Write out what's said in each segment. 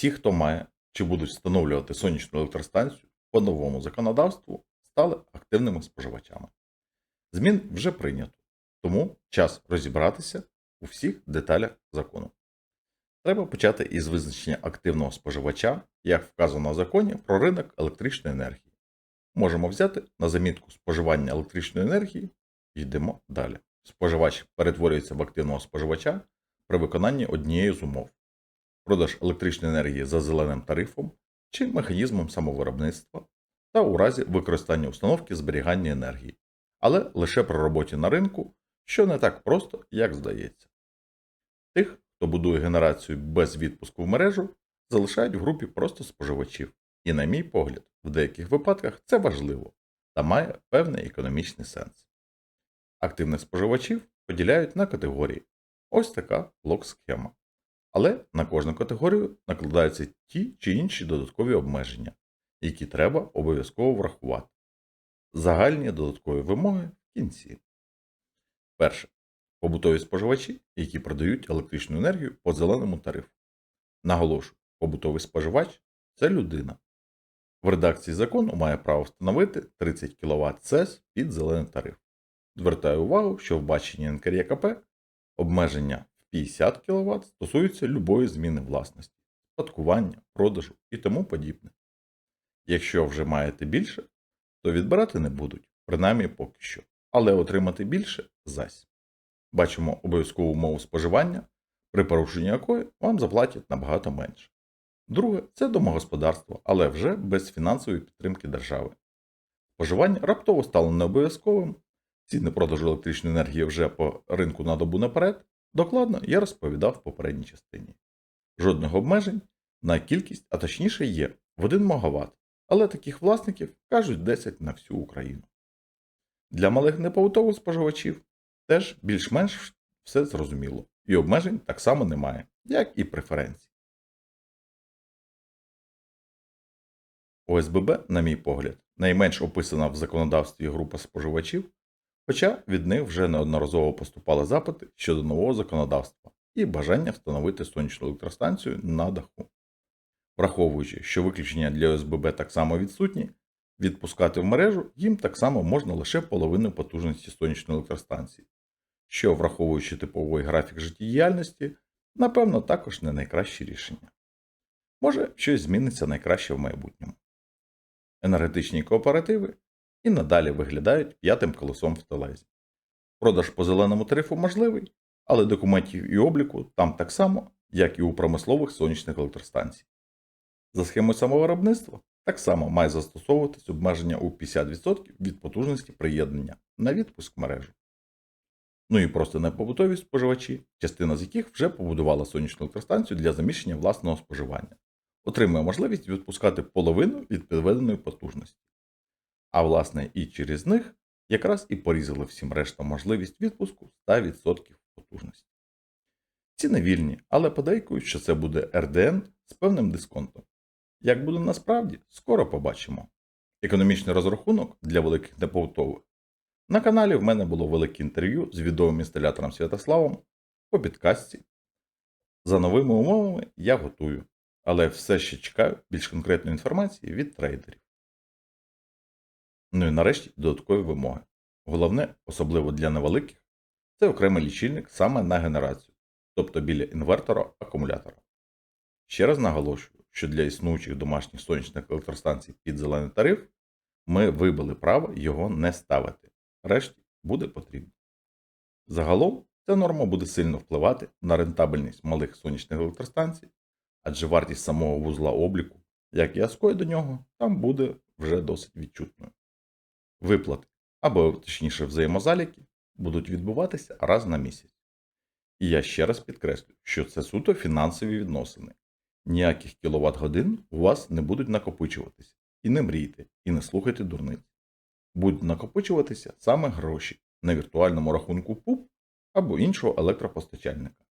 Всі, хто має чи будуть встановлювати сонячну електростанцію по новому законодавству, стали активними споживачами. Змін вже прийнято, тому час розібратися у всіх деталях закону. Треба почати із визначення активного споживача, як вказано в законі про ринок електричної енергії. Можемо взяти на замітку споживання електричної енергії і йдемо далі. Споживач перетворюється в активного споживача при виконанні однієї з умов: продаж електричної енергії за зеленим тарифом чи механізмом самовиробництва та у разі використання установки зберігання енергії, але лише при роботі на ринку, що не так просто, як здається. Тих, хто будує генерацію без відпуску в мережу, залишають в групі просто споживачів. І, на мій погляд, в деяких випадках це важливо та має певний економічний сенс. Активних споживачів поділяють на категорії. Ось така блок-схема. Але на кожну категорію накладаються ті чи інші додаткові обмеження, які треба обов'язково врахувати. Загальні додаткові вимоги в кінці. Перше. Побутові споживачі, які продають електричну енергію по зеленому тарифу. Наголошую, побутовий споживач це людина. В редакції закону має право встановити 30 кВт СЕС під зелений тариф. Звертаю увагу, що в баченні НКРЄКП обмеження 50 кВт стосуються любої зміни власності, спадкування, продажу і тому подібне. Якщо вже маєте більше, то відбирати не будуть, принаймні поки що, але отримати більше зась. Бачимо обов'язкову умову споживання, при порушенні якої вам заплатять набагато менше. Друге це домогосподарство, але вже без фінансової підтримки держави. Споживання раптово стало необов'язковим, ціни продажу електричної енергії вже по ринку на добу наперед. Докладно я розповідав в попередній частині. Жодних обмежень на кількість, а точніше є в 1 МВт, але таких власників кажуть 10 на всю Україну. Для малих непобутових споживачів теж більш-менш все зрозуміло, і обмежень так само немає, як і преференцій. ОСББ, на мій погляд, найменш описана в законодавстві група споживачів, хоча від них вже неодноразово поступали запити щодо нового законодавства і бажання встановити сонячну електростанцію на даху. Враховуючи, що виключення для ОСББ так само відсутні, відпускати в мережу їм так само можна лише половину потужності сонячної електростанції, що, враховуючи типовий графік життєдіяльності, напевно, також не найкраще рішення. Може, щось зміниться найкраще в майбутньому. Енергетичні кооперативи і надалі виглядають п'ятим колесом в телезі. Продаж по зеленому тарифу можливий, але документів і обліку там так само, як і у промислових сонячних електростанцій. За схемою самовиробництва так само має застосовуватись обмеження у 50% від потужності приєднання на відпуск мережу. Ну і просто непобутові споживачі, частина з яких вже побудувала сонячну електростанцію для заміщення власного споживання, отримує можливість відпускати половину від підведеної потужності. А власне і через них якраз і порізали всім рештам можливість відпуску 100% потужності. Ціни вільні, але подейкують, що це буде РДН з певним дисконтом. Як буде насправді, скоро побачимо. Економічний розрахунок для великих непобутових. На каналі в мене було велике інтерв'ю з відомим інсталятором Святославом по підкасті. За новими умовами я готую, але все ще чекаю більш конкретної інформації від трейдерів. Ну і нарешті додаткові вимоги. Головне, особливо для невеликих, це окремий лічильник саме на генерацію, тобто біля інвертора акумулятора. Ще раз наголошую, що для існуючих домашніх сонячних електростанцій під зелений тариф ми вибили право його не ставити. Решті буде потрібно. Загалом ця норма буде сильно впливати на рентабельність малих сонячних електростанцій, адже вартість самого вузла обліку, як і аскою до нього, там буде вже досить відчутною. Виплати або, точніше, взаємозаліки будуть відбуватися раз на місяць. І я ще раз підкреслю, що це суто фінансові відносини. Ніяких кіловат годин у вас не будуть накопичуватися. І не мрійте, і не слухайте дурниць. Будуть накопичуватися саме гроші на віртуальному рахунку ПУП або іншого електропостачальника.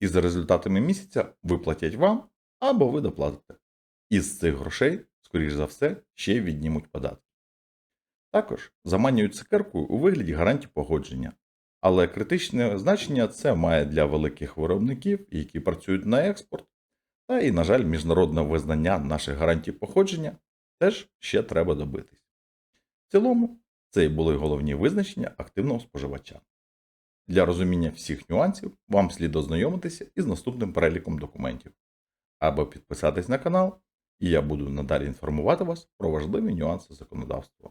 І за результатами місяця виплатять вам або ви доплатите. Із цих грошей, скоріш за все, ще віднімуть податки. Також заманюють цукеркою у вигляді гарантій погодження. Але критичне значення це має для великих виробників, які працюють на експорт, Та і, на жаль, міжнародне визнання наших гарантій походження теж ще треба добитись. В цілому, це і були головні визначення активного споживача. Для розуміння всіх нюансів вам слід ознайомитися із наступним переліком документів або підписатись на канал, і я буду надалі інформувати вас про важливі нюанси законодавства.